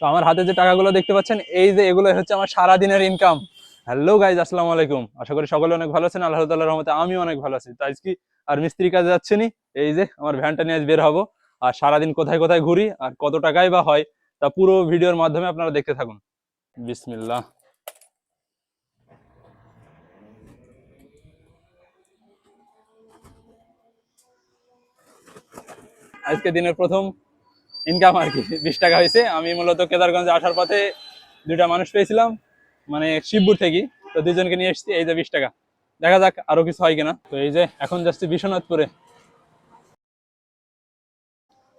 তো আমার হাতে যে টাকাগুলো দেখতে পাচ্ছেন, এই যে এগুলো হচ্ছে আমার সারা দিনের ইনকাম হ্যালো গাইজ আসসালামু আলাইকুম। আশা করি সকলে অনেক ভালো আছেন, আল্লাহ তাল্লাহ রহমতে আমিও অনেক ভালো আছি। তাই কি আর মিস্ত্রি কাজে যাচ্ছে নি, এই যে আমার ভ্যানটা নিয়ে আজ বের হব। আর সারাদিন কোথায় কোথায় ঘুরি, আর কত টাকাই বা হয়, তা পুরো ভিডিওর মাধ্যমে আপনারা দেখতে থাকুন। বিসমিল্লাহ। আজকে দিনের প্রথম ইনকাম আর কি, বিশ টাকা হয়েছে। আমি মূলত কেদারগঞ্জে আসার পথে দুইটা মানুষ পেয়েছিলাম মানে শিবপুর থেকে। তো দুজনকে নিয়ে এসেছি, এই যে বিশ টাকা। দেখা যাক আরও কিছু হয় কিনা। তো এই যে এখন যাচ্ছি বিশ্বনাথপুরে।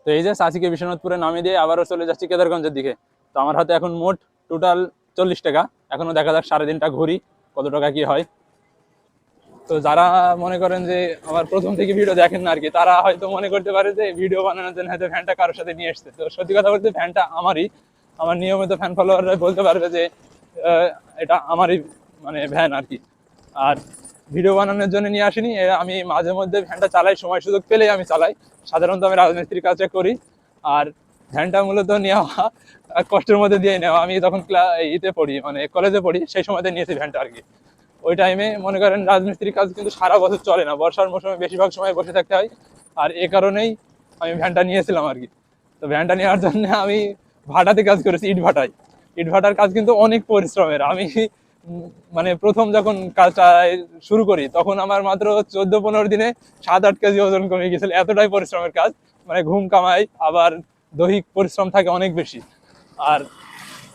তো এই যে চাষিকে বিশ্বনাথপুরে নামিয়ে দিয়ে আবারও চলে যাচ্ছি কেদারগঞ্জের দিকে। তো আমার হাতে এখন মোট টোটাল চল্লিশ টাকা। এখনও দেখা যাক সাড়ে দিনটা ঘুরি কত টাকা কি হয়। তো যারা মনে করেন যে আমার প্রথম থেকে ভিডিও দেখেন না আর কি, তারা হয়তো মনে করতে পারে যে ভিডিও বানানোর জন্য হয়তো ফ্যানটা কারোর সাথে নিয়ে এসছে। তো সত্যি কথা বলতে ফ্যানটা আমারই। আমার নিয়মিত ফ্যান ফলোয়াররা বলতে পারবে যে এটা আমারই মানে ভ্যান আর কি। আর ভিডিও বানানোর জন্য নিয়ে আসিনি আমি মাঝে মধ্যে ভ্যানটা চালাই, সময় সুযোগ পেলেই আমি চালাই। সাধারণত আমি রাজমিস্ত্রির কাজটা করি। আর ভ্যানটা মূলত নেওয়া, কষ্টের মধ্যে দিয়ে নেওয়া। আমি তখন ক্লা- ইতে পড়ি মানে কলেজে পড়ি, সেই সময়তে নিয়েছি ভ্যানটা আর কি। ওই টাইমে মনে করেন রাজমিস্ত্রির কাজ কিন্তু সারা বছর চলে না। বর্ষার মৌসুমে বেশিরভাগ সময় বসে থাকতে হয়। আর এ কারণেই আমি ভ্যানটা নিয়েছিলাম আর কি। তো ভ্যানটা নেওয়ার জন্য আমি ভাটাতে কাজ করেছি ইট ভাটায় ইট ভাটার কাজ কিন্তু অনেক পরিশ্রমের। আমি মানে প্রথম যখন কাজটা শুরু করি, তখন আমার মাত্র চোদ্দ পনেরো দিনে সাত আট কেজি ওজন কমে গেছিল এতটাই পরিশ্রমের কাজ। মানে ঘুম কামাই, আবার দৈহিক পরিশ্রম থাকে অনেক বেশি। আর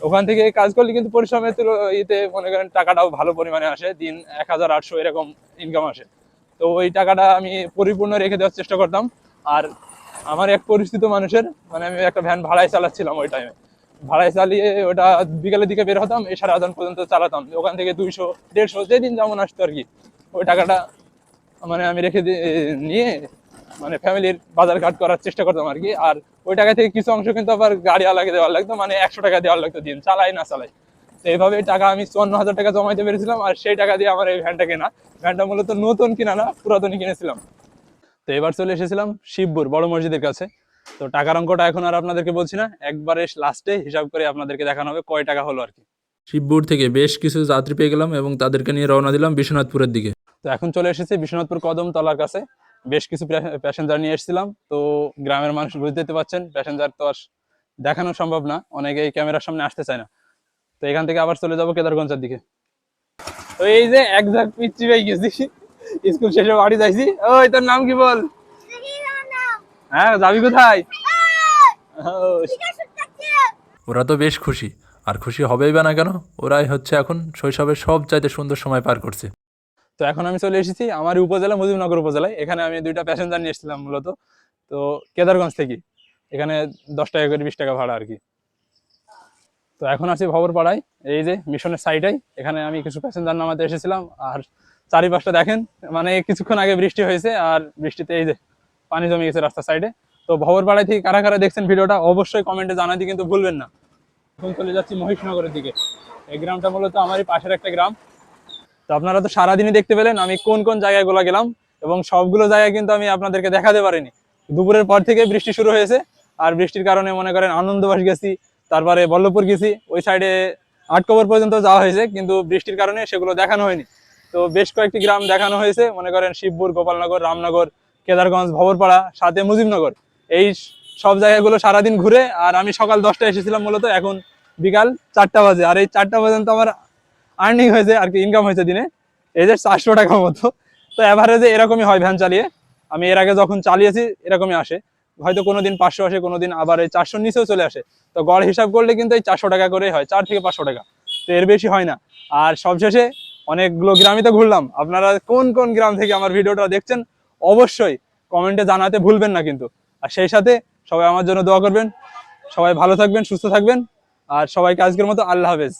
ওখান থেকে কাজ করলে কিন্তু পরিশ্রমের ইতে মনে করেন টাকাটাও ভালো পরিমাণে আসে, দিন এক হাজার আটশো এরকম ইনকাম আসে। তো ওই টাকাটা আমি পরিপূর্ণ রেখে দেওয়ার চেষ্টা করতাম। আর আমার এক পরিচিত মানুষের মানে আমি একটা ভ্যান ভাড়ায় চালাচ্ছিলাম ওই টাইমে ভাড়ায় চালিয়ে ওটা বিকালের দিকে বের হতাম এই সাড়ে আদান পর্যন্ত চালাতাম। ওখান থেকে দুইশো, দেড়শো, যেদিন যেমন আসতো আর কি। ওই টাকাটা মানে আমি রেখে দিয়ে, নিয়ে মানে ফ্যামিলির বাজার ঘাট করার চেষ্টা করতাম আর কি। আর ওই টাকা থেকে কিছু অংশ কিন্তু আবার গাড়ি আলাদা দেওয়ার লাগতো মানে একশো টাকা দেওয়ার লাগতো দিন চালাই না চালাই। তো এইভাবে টাকা আমি চুয়ান্ন হাজার টাকা জমাইতে পেরেছিলাম আর সেই টাকা দিয়ে আমার এই ভ্যানটা কেনা। ভ্যানটা মূলত নতুন কিনা না পুরাতনই কিনেছিলাম। তো এবার চলে এসেছিলাম শিবপুর বড় মসজিদের কাছে। তো টাকার অঙ্কটা এখন আর আপনাদেরকে বলছি না একবারে লাস্টে হিসাব করে আপনাদেরকে দেখানো হবে কয় টাকা হলো আর কি। শিবপুর থেকে বেশ কিছু যাত্রী পেয়ে গেলাম এবং তাদেরকে নিয়ে রওনা দিলাম বিশ্বনাথপুরের দিকে। তো এখন চলে এসেছি বিশ্বনাথপুর কদম তলার কাছে। বেশ কিছু প্যাসেঞ্জার নিয়ে এসেছিলাম। তো গ্রামের মানুষ বুঝতে পারছেন প্যাসেঞ্জার তো আর দেখানো সম্ভব না। অনেকেই ক্যামেরার সামনে আসতে চায় না। তো এখান থেকে আবার চলে যাব কেদারগঞ্জের দিকে। তো এই যে এক ঝাঁক পিচ্ছি পেয়ে গেছি। স্কুল শেষে বাড়ি যাইছি। ওই, তোর নাম কি বল? হ্যাঁ যাবি কোথায়? ওরা তো বেশ খুশি। আর খুশি হবেই বা না কেন? ওরাই হচ্ছে এখন শৈশবের সব চাইতে সুন্দর সময় পার করছে। তো এখন আমি চলে এসেছি আমার উপজেলা, মুজিবনগর উপজেলায়। এখানে আমি দুইটা প্যাসেঞ্জার নিয়ে এসেছিলাম মূলত। তো কেদারগঞ্জ থেকে। এখানে দশ টাকা করে বিশ টাকা ভাড়া আর কি। তো এখন আছি ভবরপাড়ায়। এই যে মিশনের সাইডেই এখানে আমি কিছু প্যাসেঞ্জার নামাতে এসেছিলাম। আর চারিপাশটা দেখেন মানে কিছুক্ষণ আগে বৃষ্টি হয়েছে আর বৃষ্টিতে এই যে পানি জমে গেছে রাস্তার সাইডে তো ভবরপাড়ায় থেকে কারা কারা দেখছেন ভিডিওটা অবশ্যই কমেন্টে জানাতে কিন্তু ভুলবেন না। এখন চলে যাচ্ছি মহিষনগরের দিকে। এই গ্রামটা মূলত আমারই পাশের একটা গ্রাম। তো আপনারা তো সারাদিনই দেখতে পেলেন আমি কোন কোন জায়গাগুলো গেলাম এবং সবগুলো জায়গায় কিন্তু আমি আপনাদেরকে দেখাতে পারিনি। দুপুরের পর থেকে বৃষ্টি শুরু হয়েছে আর বৃষ্টির কারণে মনে করেন আনন্দবাস গেছি, তারপরে বল্লভপুর গেছি, ওই সাইডে আট আটকবর পর্যন্ত যাওয়া হয়েছে, কিন্তু বৃষ্টির কারণে সেগুলো দেখানো হয়নি। তো বেশ কয়েকটি গ্রাম দেখানো হয়েছে, মনে করেন শিবপুর, গোপালনগর, রামনগর, কেদারগঞ্জ, ভবরপাড়া, সাথে মুজিবনগর। এই সব জায়গাগুলো সারাদিন ঘুরে, আর আমি সকাল দশটায় এসেছিলাম মূলত, এখন বিকাল চারটা বাজে। আর এই চারটা পর্যন্ত আমার আর্নিং হয়েছে আর কি ইনকাম হয়েছে দিনে, এই যে চারশো টাকা মতো। তো অ্যাভারেজে এরকমই হয় ভ্যান চালিয়ে। আমি এর আগে যখন চালিয়েছি, এরকমই আসে। হয়তো কোনোদিন পাঁচশো আসে, কোনোদিন আবার এই চারশোর নিচেও চলে আসে। তো গড় হিসাব করলে কিন্তু এই চারশো টাকা করেই হয়, চার থেকে পাঁচশো টাকা। তো এর বেশি হয় না। আর সবশেষে অনেকগুলো গ্রামই তো ঘুরলাম। আপনারা কোন কোন গ্রাম থেকে আমার ভিডিওটা দেখছেন, অবশ্যই কমেন্টে জানাতে ভুলবেন না কিন্তু। আর সেই সাথে সবাই আমার জন্য দোয়া করবেন। সবাই ভালো থাকবেন, সুস্থ থাকবেন। আর সবাইকে আজকের মতো আল্লাহ হাফেজ।